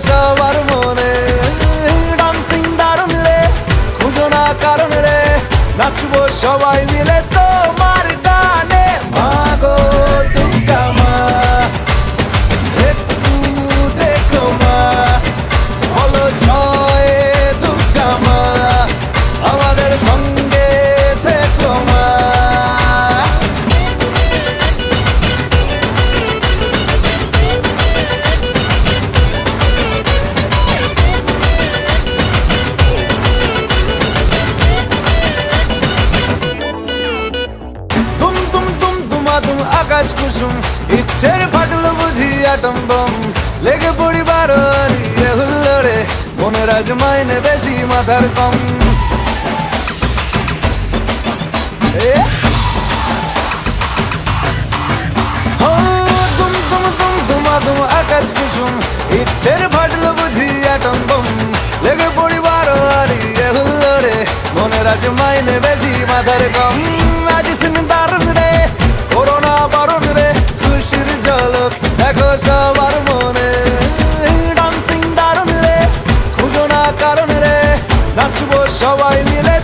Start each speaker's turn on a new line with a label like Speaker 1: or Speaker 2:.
Speaker 1: সবার মনে ডান্সিং দারুণ রে খুঁজো না কারণ রে নাচবো সবাই মিলে আকাশ কুসুম, ইচ্ছের ফাটল বুঝি আটম বম। লেগে পড়ি বারো হুল্লোড়ে মনের আজ মাইনে বেশি মাথার কম। তুম আকাশ কুসুম, ইচ্ছের ফাটল বুঝি আটম লেগে পড়ি বারো হুল্লোড়ে মনের আজ মাইনে বেশি মাথার কম। নাচবো সবাই মিলে